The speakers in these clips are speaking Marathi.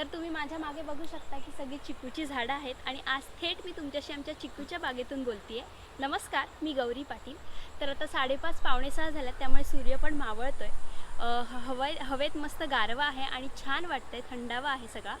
तर तुम्ही माझ्या मागे बघू शकता की सगळी चिकूची झाडं आहेत आणि आज थेट मी तुमच्याशी आमच्या चिकूच्या बागेतून बोलतीये. नमस्कार मी गौरी पाटील. तर आता साडेपाच पावणे सहा झाल्यात त्यामुळे सूर्य पण मावळतो आहे हवे हवेत मस्त गारवा आहे आणि छान वाटतं आहे थंडावा आहे सगळा.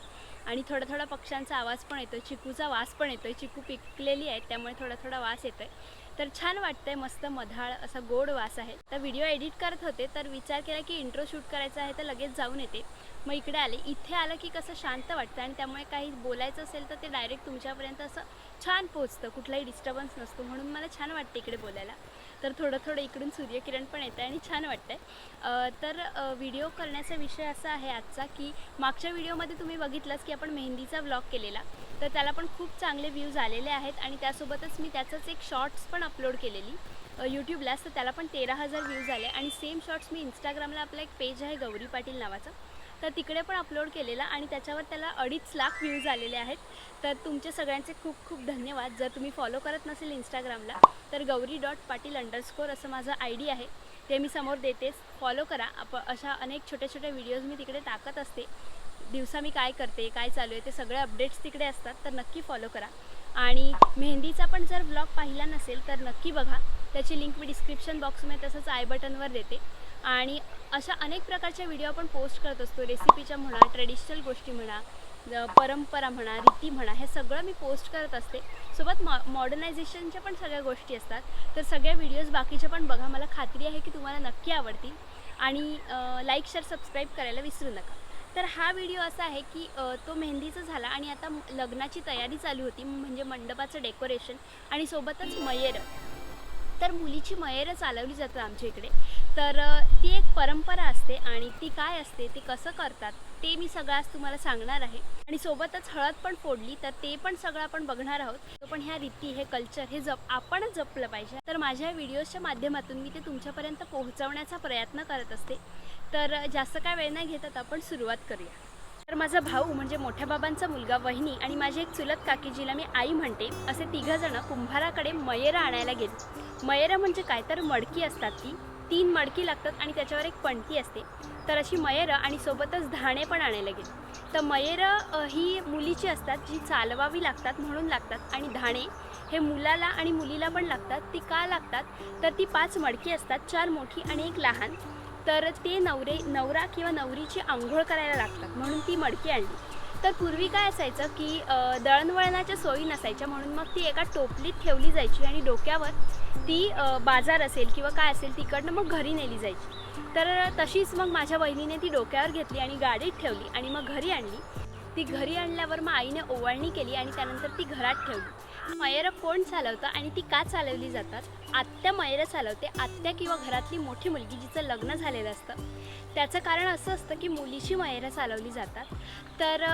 आणि थोडा थोडा पक्ष्यांचा आवाज पण येतोय चिकूचा वास पण येतो आहे चिकू पिकलेली आहे त्यामुळे थोडा थोडा वास येतो आहे तर छान वाटतंय मस्त मधाळ असा गोड वास आहे. तर व्हिडिओ एडिट करत होते तर विचार केला की इंट्रो शूट करायचा आहे तर लगेच जाऊन येते. मग इकडे आले. इथे आलं की कसं शांत वाटतं आणि त्यामुळे काही बोलायचं असेल तर ते डायरेक्ट तुमच्यापर्यंत असं छान पोचतं कुठलाही डिस्टर्बन्स नसतो. म्हणून मला छान वाटतं इकडे बोलायला. तर थोडं थोडं इकडून सूर्यकिरण पण येतं आणि छान वाटतंय. तर व्हिडिओ करण्याचा विषय असा आहे आजचा की मागच्या व्हिडिओमध्ये तुम्ही बघितलंच की आपण मेहंदीचा व्लॉग केलेला. तर त्याला पण खूप चांगले व्ह्यूज आलेले आहेत आणि त्यासोबतच मी त्याचंच एक शॉर्ट्स पण अपलोड केलेली यूट्यूबलाच तर त्याला पण तेरा हजार व्ह्यूज आले आणि सेम शॉर्ट्स मी इंस्टाग्रामला आपला एक पेज आहे गौरी पाटील नावाचं. तर तिकडे पण अपलोड केलेला आणि त्याच्यावर त्याला अडीच लाख व्ह्यूज आलेले आहेत. तर तुमचे सगळ्यांचे खूप खूप धन्यवाद. जर तुम्ही फॉलो करत नसेल इंस्टाग्रामला तर गौरी डॉट पाटील अंडरस्कोर असं माझं आय डी आहे. ते मी समोर देतेच. फॉलो करा. आप अशा अनेक छोट्या छोट्या व्हिडिओज मी तिकडे टाकत असते. दिवसा मी काय करते काय चालू आहे ते सगळे अपडेट्स तिकडे असतात. तर नक्की फॉलो करा. आणि मेहंदीचा पण जर ब्लॉग पाहिला नसेल तर नक्की बघा. त्याची लिंक मी डिस्क्रिप्शन बॉक्समध्ये तसंच आय बटनवर देते. आणि अशा अनेक प्रकारच्या व्हिडिओ आपण पोस्ट करत असतो. रेसिपीच्या म्हणा ट्रेडिशनल गोष्टी म्हणा परंपरा म्हणा रीती म्हणा हे सगळं मी पोस्ट करत असते. सोबत मॉ मॉडर्नायझेशनच्या पण सगळ्या गोष्टी असतात. तर सगळ्या व्हिडिओज बाकीच्या पण बघा. मला खात्री आहे की तुम्हाला नक्की आवडतील. आणि लाईक शेअर सबस्क्राईब करायला विसरू नका. तर हा व्हिडिओ असा आहे की तो मेहंदीचा झाला आणि आता लग्नाची तयारी चालू होती. म्हणजे मंडपाचं डेकोरेशन आणि सोबतच मयेरं. तर मुलीची मयेरं चालवली जातात आमच्या इकडे. तर ती एक परंपरा असते आणि ती काय असते ते कसं करतात ते मी सगळं आज तुम्हाला सांगणार आहे. आणि सोबतच हळद पण फोडली तर ते पण सगळं आपण बघणार आहोत. तो पण ह्या रीती हे कल्चर हे जप आपणच जपलं पाहिजे. तर माझ्या व्हिडिओजच्या माध्यमातून मी ते तुमच्यापर्यंत पोहोचवण्याचा प्रयत्न करत असते. तर जास्त काय वेळ नाही घेतात आपण सुरुवात करूया. तर माझा भाऊ म्हणजे मोठ्या बाबांचा मुलगा वहिनी आणि माझी एक चुलत काकीजीला मी आई म्हणते असे तिघंजणं कुंभाराकडे मयेरा आणायला गेले. मयेरा म्हणजे काय? तर मडकी असतात ती. तीन मडकी लागतात आणि त्याच्यावर एक पणती असते. तर अशी मयेरं आणि सोबतच धाणे पण आणायला गेले. तर मयेरं ही मुलीची असतात जी चालवावी लागतात म्हणून लागतात आणि धाणे हे मुलाला आणि मुलीला पण लागतात. ती का लागतात? तर ती पाच मडकी असतात चार मोठी आणि एक लहान. तर ते नवरे नवरा किंवा नवरीची आंघोळ करायला लागतात म्हणून ती मडकी आणली. तर पूर्वी काय असायचं की दळणवळणाच्या सोयी नसायच्या म्हणून मग ती एका टोपलीत ठेवली जायची आणि डोक्यावर ती बाजार असेल किंवा काय असेल तिकडनं मग घरी नेली जायची. तर तशीच मग माझ्या बहिणीने ती डोक्यावर घेतली आणि गाडीत ठेवली आणि मग घरी आणली. ती घरी आणल्यावर मग आईने ओवाळणी केली आणि त्यानंतर ती घरात ठेवली. मयरं कोण चालवतं आणि ती का चालवली जातात? आत्या मयरं चालवते. आत्या किंवा घरातली मोठी मुलगी जिचं लग्न झालेलं असतं. त्याचं कारण असं असतं की मुलीची मयरं चालवली जातात. तर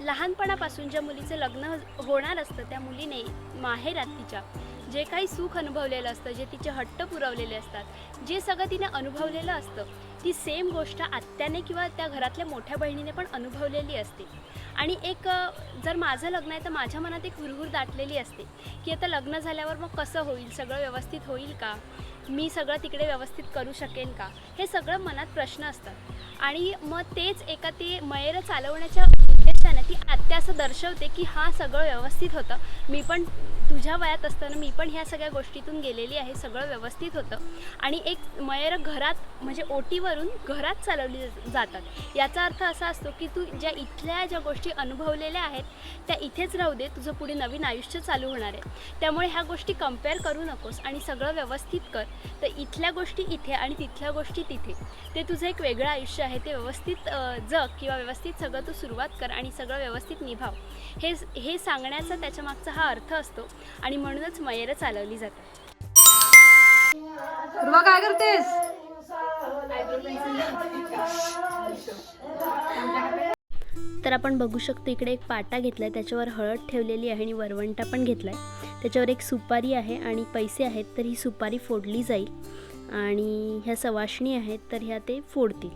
लहानपणापासून ज्या मुलीचं लग्न होणार असतं त्या मुलीने माहेरात तिच्या जे काही सुख अनुभवलेलं असतं जे तिचे हट्ट पुरवलेले असतात जे सगळं तिने अनुभवलेलं असतं ती सेम गोष्ट आत्याने किंवा त्या घरातल्या मोठ्या बहिणीने पण अनुभवलेली असते. आणि एक जर माझं लग्न आहे तर माझ्या मनात एक हुरहुर दाटलेली असते की आता लग्न झाल्यावर मग कसं होईल? सगळं व्यवस्थित होईल का? मी सगळं तिकडे व्यवस्थित करू शकेन का? हे सगळं मनात प्रश्न असतात. आणि मग तेच एका ते मयेर चालवण्याच्या उद्देशाने ती आत्या असं दर्शवते की हा सगळं व्यवस्थित होतं. मी पण तुझ्या वयात असताना मी पण ह्या सगळ्या गोष्टीतून गेलेली आहे सगळं व्यवस्थित होतं. आणि एक मयर घरात म्हणजे ओटीवरून घरात चालवली जातात. याचा अर्थ असा असतो की तू ज्या इथल्या ज्या गोष्टी अनुभवलेल्या आहेत त्या इथेच राहू दे तुझं पुढे नवीन आयुष्य चालू होणार आहे. त्यामुळे ह्या गोष्टी कंपेअर करू नकोस आणि सगळं व्यवस्थित कर. तर इथल्या गोष्टी इथे आणि तिथल्या गोष्टी तिथे. ते तुझं एक वेगळं आयुष्य आहे. ते व्यवस्थित जग किंवा व्यवस्थित सगळं तू सुरुवात कर आणि सगळं व्यवस्थित निभाव. हे हे सांगण्याचा त्याच्या मागचा हा अर्थ असतो आणि म्हणूनच मयरं चालवली ध्रुवा काय करतेस? तर आपण बघू शकतो इकडे एक पाटा घेतला आहे त्याच्यावर हळद ठेवलेली आहे आणि वरवंटा पण घेतला आहे त्याच्यावर एक सुपारी आहे आणि पैसे आहेत तर ही सुपारी फोडली जाईल. आणि ह्या सवाशणी आहेत तर ह्या ते फोडतील.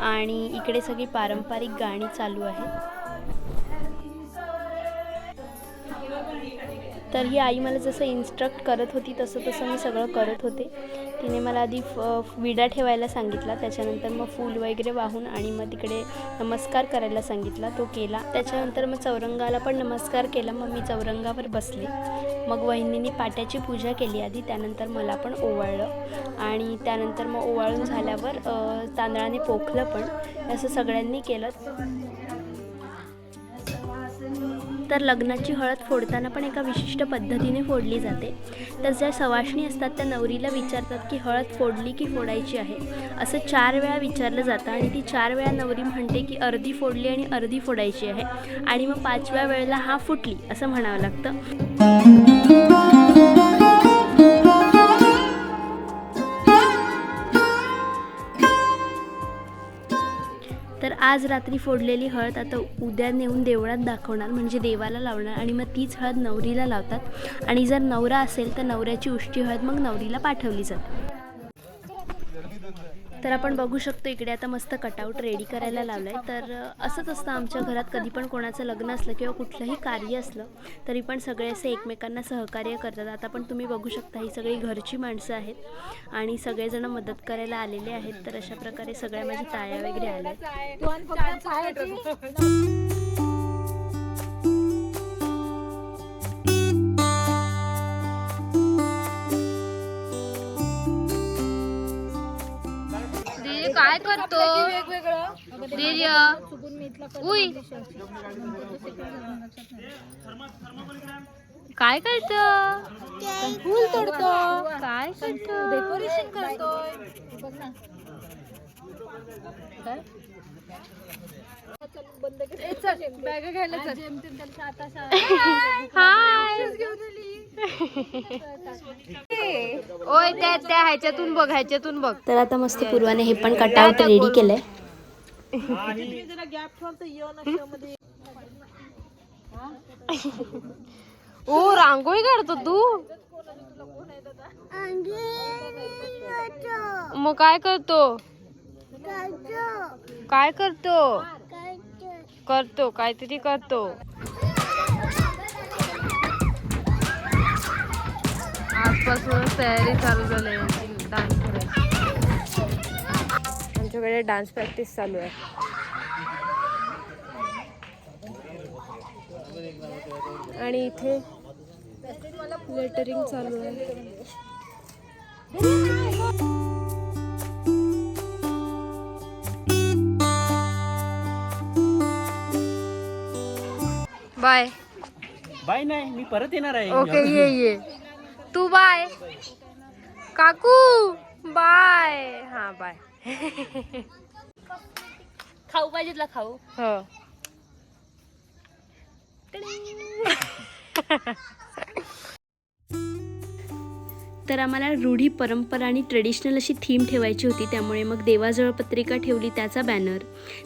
आणि इकडे सगळी पारंपरिक गाणी चालू आहेत. तर ही आई मला जसं इन्स्ट्रक्ट करत होती तसं तसं मी सगळं करत होते. तिने मला आधी फ विडा ठेवायला सांगितला. त्याच्यानंतर मग फूल वगैरे वाहून आणि मग तिकडे नमस्कार करायला सांगितला. तो केला. त्याच्यानंतर मग चौरंगाला पण नमस्कार केला. मग मी चौरंगावर बसले. मग वहिनीने पाट्याची पूजा केली आधी. त्यानंतर मला पण ओवाळलं. आणि त्यानंतर मग ओवाळून झाल्यावर तांदळाने पोखलं पण. असं सगळ्यांनी केलं. तर लग्नाची हळद फोडताना पण एका विशिष्ट पद्धतीने फोडली जाते. तर ज्या सवाशणी असतात त्या नवरीला विचारतात की हळद फोडली की फोडायची आहे? असं चार वेळा विचारलं जातं आणि ती चार वेळा नवरी म्हणते की अर्धी फोडली आणि अर्धी फोडायची आहे. आणि मग पाचव्या वेळेला हा फुटली असं म्हणावं लागतं. आज रात्री फोडलेली हळद आता उद्या नेऊन देवळात दाखवणार म्हणजे देवाला लावणार आणि मग तीच हळद नवरीला लावतात. आणि जर नवरा असेल तर नवऱ्याची उष्टी हळद मग नवरीला पाठवली जाते. तर आपण बघू शकतो इकडे आता मस्त कटआउट रेडी करायला लावलं आहे तर असंच असतं आमच्या घरात कधी पण कोणाचं लग्न असलं किंवा कुठलंही कार्य असलं तरी पण सगळे असे एकमेकांना सहकार्य करतात. आता पण तुम्ही बघू शकता ही सगळी घरची माणसं आहेत आणि सगळेजण मदत करायला आलेले आहेत. तर अशा प्रकारे सगळ्या माझ्या ताया वगैरे आल्या. काय करतो दीदी उई. काय करतो? फुल तोडतो. काय करतो? डेकोरेशन करतोय. हाय. ओय त्या त्या ह्याच्यातून बघ ह्याच्यातून बघ. तर आता मस्त पूर्वाने हे पण कटआउट रेडी केलंय. ओ रांगोळी काढतो तू? मग काय करतो? काय करतो? करतो काहीतरी करतो. आजपासूनच तयारी चालू झाली डान्स करायची आमच्याकडे डान्स प्रॅक्टिस चालू आहे. आणि इथे लेटरिंग चालू आहे. बाय. बाय नाही मी परत येणार आहे. ओके ये ये. तू बाय. काकू बाय. हा बाय. खाऊ पाहिजेतला खाऊ. हो. तर आम्हाला रूढी परंपरा आणि ट्रेडिशनल अशी थीम ठेवायची होती. त्यामुळे मग देवाजवळ पत्रिका ठेवली त्याचा बॅनर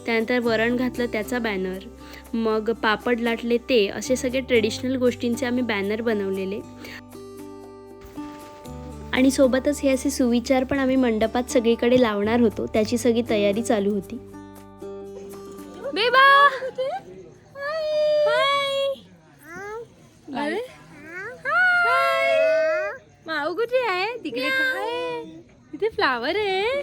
त्यानंतर वरण घातलं त्याचा बॅनर मग पापड लाटले ते असे सगळे ट्रेडिशनल गोष्टींचे आम्ही बॅनर बनवलेले. आणि सोबतच हे असे सुविचार पण आम्ही मंडपात सगळीकडे लावणार होतो. त्याची सगळी तयारी चालू होती. बेबा! अरे माऊ कुठे आहे? तिकडे काय? तिथे फ्लावर आहे.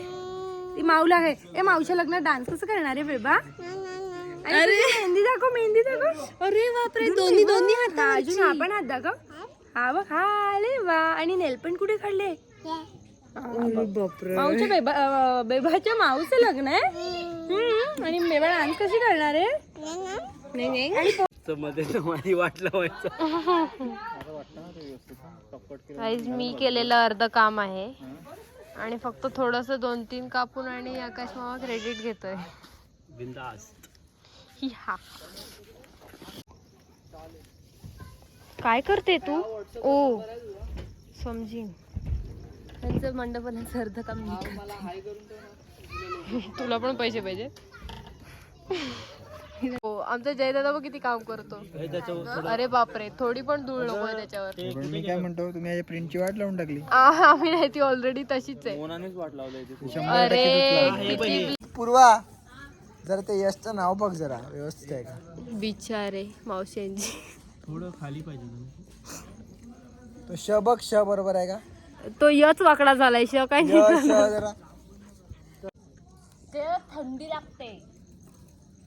ती माऊला आहे. ए माऊच्या लग्नात डान्स कसं करणार आहे बेबा? अरे मेहंदी दाखव मेहंदी दाखव. अरे बापरे दोन्ही दोन्ही हात अजून हा पण हात दाखव. हा बघ. हा आले वा. आणि नेलपेंट कुठे काढले? माऊच्या बेबा बेबाच्या माऊचं लग्न आहे? आणि बेबा डान्स कशी करणार आहे? नाही, नाही. आणि गाईज मी केलेलं अर्ध काम आहे. आणि फक्त थोडस दोन तीन कापून आणि आकाश मामा क्रेडिट घेतोय. ही हा काय करते तू? ओ समजीन. त्यांचं मंडपाचं अर्ध काम मी करते. तुला पण पैसे पाहिजे. आमचा जयदादा बघ किती काम करतो. हे अरे बापरे थोडी पण धूळ नको आहे त्याच्यावर. मी काय म्हणतो तुम्ही प्रिंटची वाट लावून टाकली. आह, आम्ही नाही ती ऑलरेडी तशीच आहे. कोणानेच वाट लावलंय ते शंभर अरे पूर्वा जरा ते यशचं नाव बघ जरा व्यवस्थित आहे का? बिचारे मावशींची थोडं खाली पाहिजे तो श बघ श बरोबर आहे का? तो यच वाकडा झालाय श काय जरा. ते थंडी लागते.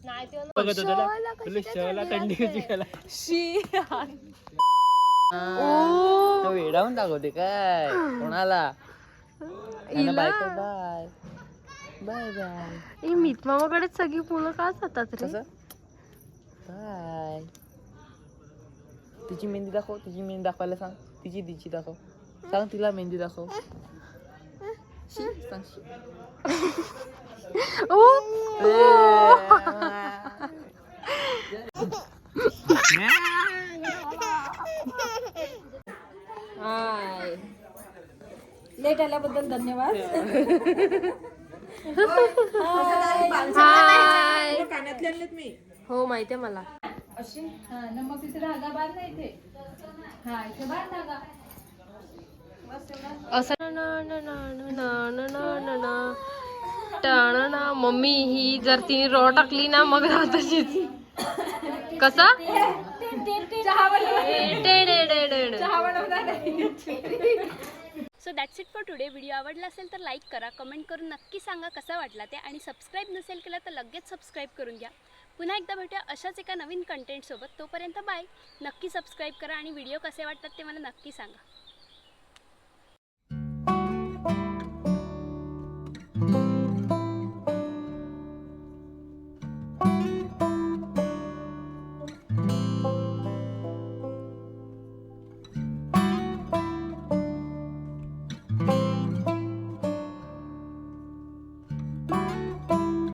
नाही ते बघत होता ना? तुला शहराला थंडी कशी गेला वेडावून दाखवते काय? कोणाला? बाय. Bye bye. बाय मीत मामाकडे सगळी मुलं का जातात रे? बाय. तिची मेहंदी दाखव तिची मेहंदी दाखवायला सांग. तिची तिची दाखव. सांग तिला मेहंदी दाखव. शी, सांग शी. लेट आल्याबद्दल धन्यवाद मी हो माहितीये मला. अशी मग तिथे बार नाही इथे हा इथे बार ना ना ना ना ना ना ना टाण ना मम्मी ही जर तिने रॉ टाकली ना मग राहत तशीच कसा so that's it for today video आवडला असेल तर लाईक करा कमेंट करून नक्की सांगा कसा वाटला ते आणि सबस्क्राईब नसेल केला तर लगेच सबस्क्राईब करून घ्या. पुन्हा एकदा भेटूया अशाच एका नवीन कंटेंटसोबत तोपर्यंत बाय नक्की सबस्क्राईब करा आणि व्हिडिओ कसे वाटतात ते मला नक्की सांगा.